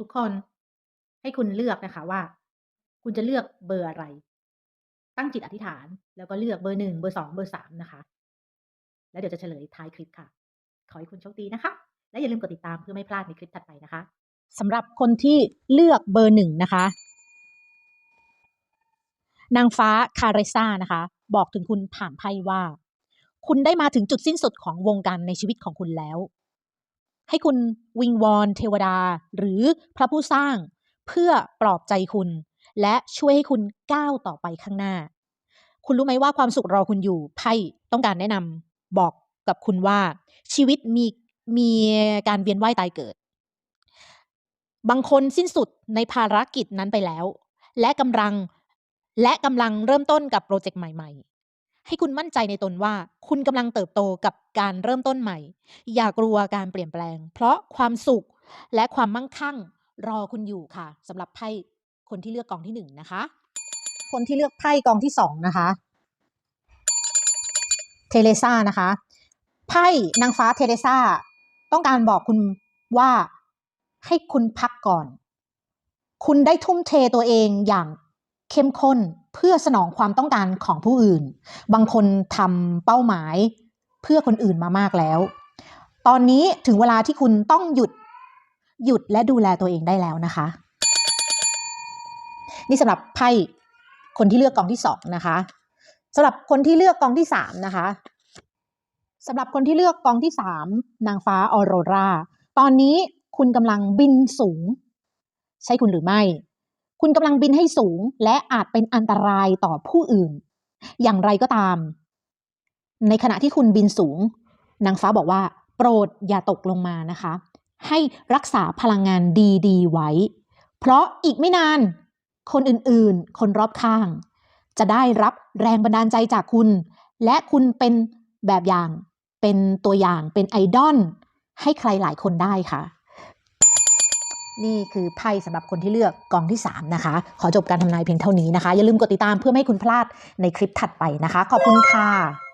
ทุกคน ให้คุณเลือกนะคะว่า คุณจะเลือกเบอร์อะไร ตั้งจิตอธิษฐาน แล้วก็เลือกเบอร์1เบอร์2เบอร์3นะคะ แล้วเดี๋ยวจะเฉลยท้ายคลิปค่ะ ขอให้คุณโชคดีนะคะ และอย่าลืมกดติดตามเพื่อไม่พลาดในคลิปถัดไปนะคะสำหรับคนที่เลือกเบอร์หนึ่งนะคะ นางฟ้าคาเรซ่านะคะ บอกถึงคุณผ่านไพ่ว่า คุณได้มาถึงจุดสิ้นสุดของวงการในชีวิตของคุณแล้ว ให้คุณวิงวอนเทวดา หรือพระผู้สร้าง เพื่อปลอบใจคุณ และช่วยให้คุณก้าวต่อไปข้างหน้า คุณรู้ไหมว่าความสุขรอคุณอยู่ไพ่ต้องการแนะนำบอกกับคุณว่า ชีวิตมีมีการเวียนว่ายตายเกิด บางคนสิ้นสุดในภารกิจนั้นไปแล้ว และกำลังและกำลังเริ่มต้นกับโปรเจกต์ใหม่ๆ ให้คุณมั่นใจในตนว่า คุณกำลังเติบโตกับการเริ่มต้นใหม่ อย่ากลัวการเปลี่ยนแปลง เพราะความสุขและความมั่งคั่งรอคุณอยู่ค่ะสำหรับไพ่คนที่เลือกกองที่หนึ่งนะคะ คนที่เลือกไพ่กองที่สองนะคะ เทเลซ่านะคะ ไพ่นางฟ้าเทเลซ่าต้องการบอกคุณว่าให้คุณพักก่อน คุณได้ทุ่มเทตัวเองอย่าง เข้มข้นเพื่อสนองความต้องการของผู้อื่น บางคนทำเป้าหมายเพื่อคนอื่นมามากแล้ว ตอนนี้ถึงเวลาที่คุณต้องหยุดหยุดและดูแลตัวเองได้แล้วนะคะ นี่สำหรับไพ่คนที่เลือกกองที่สองนะคะสำหรับคนที่เลือกกองที่สามนะคะสำหรับคนที่เลือกกองที่สามนางฟ้าออโรรา ตอนนี้คุณกำลังบินสูง ใช่คุณหรือไม่ คุณกำลังบินให้สูงและอาจเป็นอันตรายต่อผู้อื่น อย่างไรก็ตาม ในขณะที่คุณบินสูง นางฟ้าบอกว่า โปรดอย่าตกลงมานะคะ ให้รักษาพลังงานดีๆไว้ เพราะอีกไม่นาน คนอื่นๆ คนรอบข้าง จะได้รับแรงบันดาลใจจากคุณ และคุณเป็นแบบอย่าง เป็นตัวอย่าง เป็นไอดอลให้ใครหลายคนได้ค่ะ นี่คือไพ่สำหรับคนที่เลือกกองที่ 3 นะคะ ขอจบการทำนายเพียงเท่านี้นะคะ อย่าลืมกดติดตามเพื่อไม่ให้คุณพลาดในคลิปถัดไปนะคะ ขอบคุณค่ะ